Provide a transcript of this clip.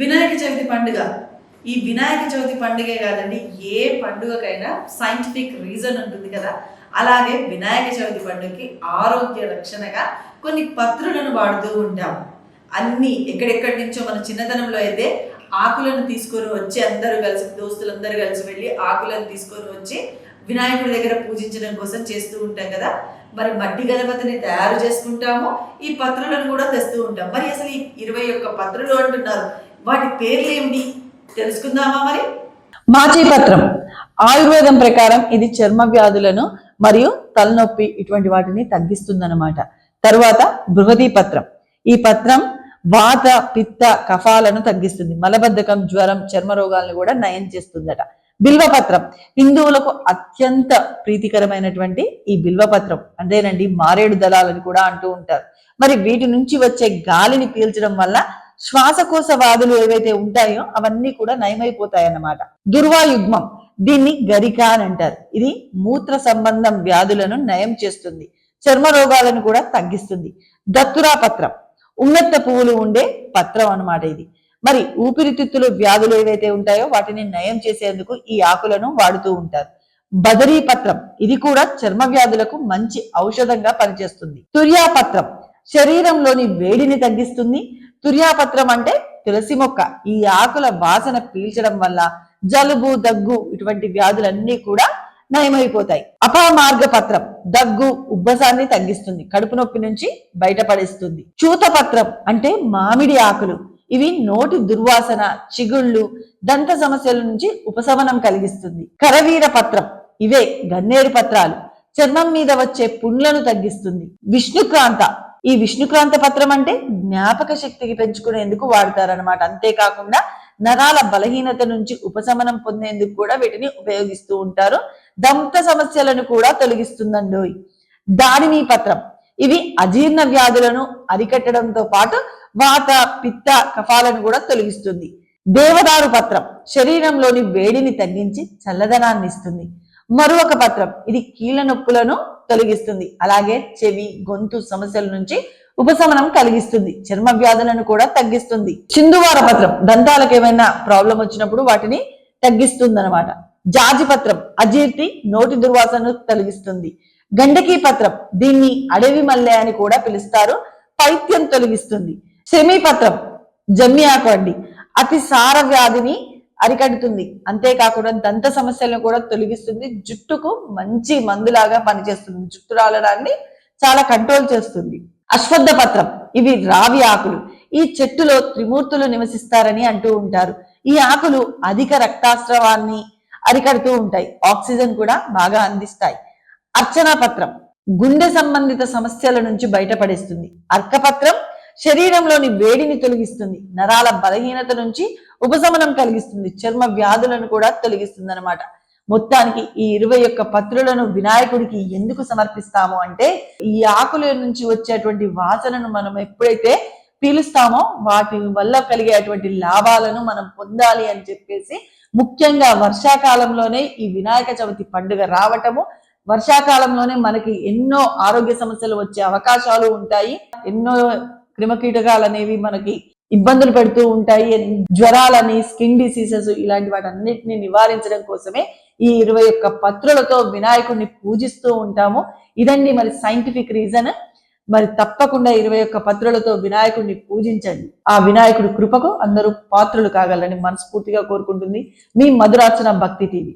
వినాయక చవితి పండుగ. ఈ వినాయక చవితి పండుగే కాదండి ఏ పండుగకైనా సైంటిఫిక్ రీజన్ ఉంటుంది కదా. అలాగే వినాయక చవితి పండుగకి ఆరోగ్య రక్షణగా కొన్ని పత్రులను వాడుతూ ఉంటాం. అన్ని ఎక్కడెక్కడి నుంచో మన చిన్నతనంలో అయితే ఆకులను తీసుకొని వచ్చి అందరూ కలిసి దోస్తులందరూ కలిసి వెళ్ళి ఆకులను తీసుకొని వచ్చి వినాయకుడి దగ్గర పూజించడం కోసం చేస్తూ ఉంటాం కదా. మరి మట్టి గణపతిని తయారు చేసుకుంటాము ఈ పత్రులను కూడా తెస్తూ ఉంటాం. మరి అసలు ఈ ఇరవై ఒక్క పత్రులు అంటున్నారు. వాటి పేర్లు ఏమిటి? తెలుసుకుందామా మరి? మాచీపత్రం ఆయుర్వేదం ప్రకారం ఇది చర్మ వ్యాధులను మరియు తలనొప్పి ఇటువంటి వాటిని తగ్గిస్తుందన్నమాట. తర్వాత బృహదీ పత్రం. ఈ పత్రం వాత పిత్త కఫాలను తగ్గిస్తుంది. మలబద్ధకం జ్వరం చర్మ రోగాలను కూడా నయం చేస్తుందట. బిల్వపత్రం. హిందువులకు అత్యంత ప్రీతికరమైనటువంటి ఈ బిల్వపత్రం. అంతేనండి మారేడు దళాలని కూడా అంటూ ఉంటారు. మరి వీటి నుంచి వచ్చే గాలిని పీల్చడం వల్ల శ్వాసకోశ వాదులు ఏవైతే ఉంటాయో అవన్నీ కూడా నయమైపోతాయి అన్నమాట దుర్వాయుగ్మం దీన్ని గరిక అని అంటారు. ఇది మూత్ర సంబంధం వ్యాధులను నయం చేస్తుంది. చర్మ రోగాలను కూడా తగ్గిస్తుంది. దత్తురా పత్రం ఉన్నత పువ్వులు ఉండే పత్రం అనమాట ఇది. మరి ఊపిరితిత్తులు వ్యాధులు ఏవైతే ఉంటాయో వాటిని నయం చేసేందుకు ఈ ఆకులను వాడుతూ ఉంటారు. బదరీ పత్రం ఇది కూడా చర్మ వ్యాధులకు మంచి ఔషధంగా పనిచేస్తుంది. తుర్యాపత్రం శరీరంలోని వేడిని తగ్గిస్తుంది. తుర్యాపత్రం అంటే తులసి మొక్క. ఈ ఆకుల వాసన పీల్చడం వల్ల జలుబు దగ్గు ఇటువంటి వ్యాధులన్నీ కూడా నయమైపోతాయి. అపమార్గ పత్రం దగ్గు ఉబ్బసాన్ని తగ్గిస్తుంది. కడుపు నొప్పి నుంచి బయటపడేస్తుంది. చూతపత్రం అంటే మామిడి ఆకులు. ఇవి నోటి దుర్వాసన చిగుళ్ళు దంత సమస్యల నుంచి ఉపశమనం కలిగిస్తుంది. కరవీర పత్రం ఇవే గన్నేరు పత్రాలు. చర్మం మీద వచ్చే పుండ్లను తగ్గిస్తుంది. విష్ణుక్రాంత ఈ విష్ణుక్రాంత పత్రం అంటే జ్ఞాపక శక్తికి పెంచుకునేందుకు వాడతారనమాట అంతేకాకుండా నరాల బలహీనత నుంచి ఉపశమనం పొందేందుకు కూడా వీటిని ఉపయోగిస్తూ ఉంటారు. దంత సమస్యలను కూడా తొలగిస్తుందండోయ్. దాడిమి పత్రం ఇవి అజీర్ణ వ్యాధులను అరికట్టడంతో పాటు వాత పిత్త కఫాలను కూడా తొలగిస్తుంది. దేవదారు పత్రం శరీరంలోని వేడిని తగ్గించి చల్లదనాన్ని ఇస్తుంది. మరొక పత్రం ఇది కీళ్ళ నొప్పులను తొలగిస్తుంది. అలాగే చెవి గొంతు సమస్యల నుంచి ఉపశమనం కలిగిస్తుంది. చర్మ వ్యాధులను కూడా తగ్గిస్తుంది. చిందువార పత్రం దంతాలకు ఏమైనా ప్రాబ్లం వచ్చినప్పుడు వాటిని తగ్గిస్తుంది అనమాట జాజి పత్రం అజీర్తి నోటి దుర్వాసనను తొలగిస్తుంది. గండకీ పత్రం దీన్ని అడవి మల్లె అని కూడా పిలుస్తారు. పైత్యం తొలగిస్తుంది. సెమీ పత్రం జమ్మి ఆకు అండి. అతి సార వ్యాధిని అరికడుతుంది. అంతేకాకుండా దంత సమస్యలను కూడా తొలగిస్తుంది. జుట్టుకు మంచి మందులాగా పనిచేస్తుంది. జుట్టు రాలడాన్ని చాలా కంట్రోల్ చేస్తుంది. అశ్వద్ధ పత్రం ఇవి రావి ఆకులు. ఈ చెట్టులో త్రిమూర్తులు నివసిస్తారని అంటూ ఉంటారు. ఈ ఆకులు అధిక రక్తాస్రవాన్ని అరికడుతూ ఉంటాయి. ఆక్సిజన్ కూడా బాగా అందిస్తాయి. అర్చనా పత్రం గుండె సంబంధిత సమస్యల నుంచి బయటపడేస్తుంది. అర్కపత్రం శరీరంలోని వేడిని తొలగిస్తుంది. నరాల బలహీనత నుంచి ఉపశమనం కలిగిస్తుంది. చర్మ వ్యాధులను కూడా తొలగిస్తుంది అనమాట మొత్తానికి ఈ ఇరవై ఒక్క పత్రులను వినాయకుడికి ఎందుకు సమర్పిస్తాము అంటే ఈ ఆకుల నుంచి వచ్చేటువంటి వాసనను మనం ఎప్పుడైతే పీలుస్తామో వాటి వల్ల కలిగేటువంటి లాభాలను మనం పొందాలి అని చెప్పేసి ముఖ్యంగా వర్షాకాలంలోనే ఈ వినాయక చవితి పండుగ రావటము వర్షాకాలంలోనే మనకి ఎన్నో ఆరోగ్య సమస్యలు వచ్చే అవకాశాలు ఉంటాయి. ఎన్నో క్రిమకీటకాలు అనేవి మనకి ఇబ్బందులు పెడుతూ ఉంటాయి. జ్వరాలని స్కిన్ డిసీజెస్ ఇలాంటి వాటన్నిటిని నివారించడం కోసమే ఈ ఇరవై ఒక్క పత్రులతో వినాయకుడిని పూజిస్తూ ఉంటాము. ఇదండి మరి సైంటిఫిక్ రీజన్ మరి తప్పకుండా ఇరవై ఒక్క పత్రులతో వినాయకుడిని పూజించండి. ఆ వినాయకుడి కృపకు అందరూ పాత్రులు కాగలని మనస్ఫూర్తిగా కోరుకుంటుంది మీ మధురార్చన భక్తి టీవీ.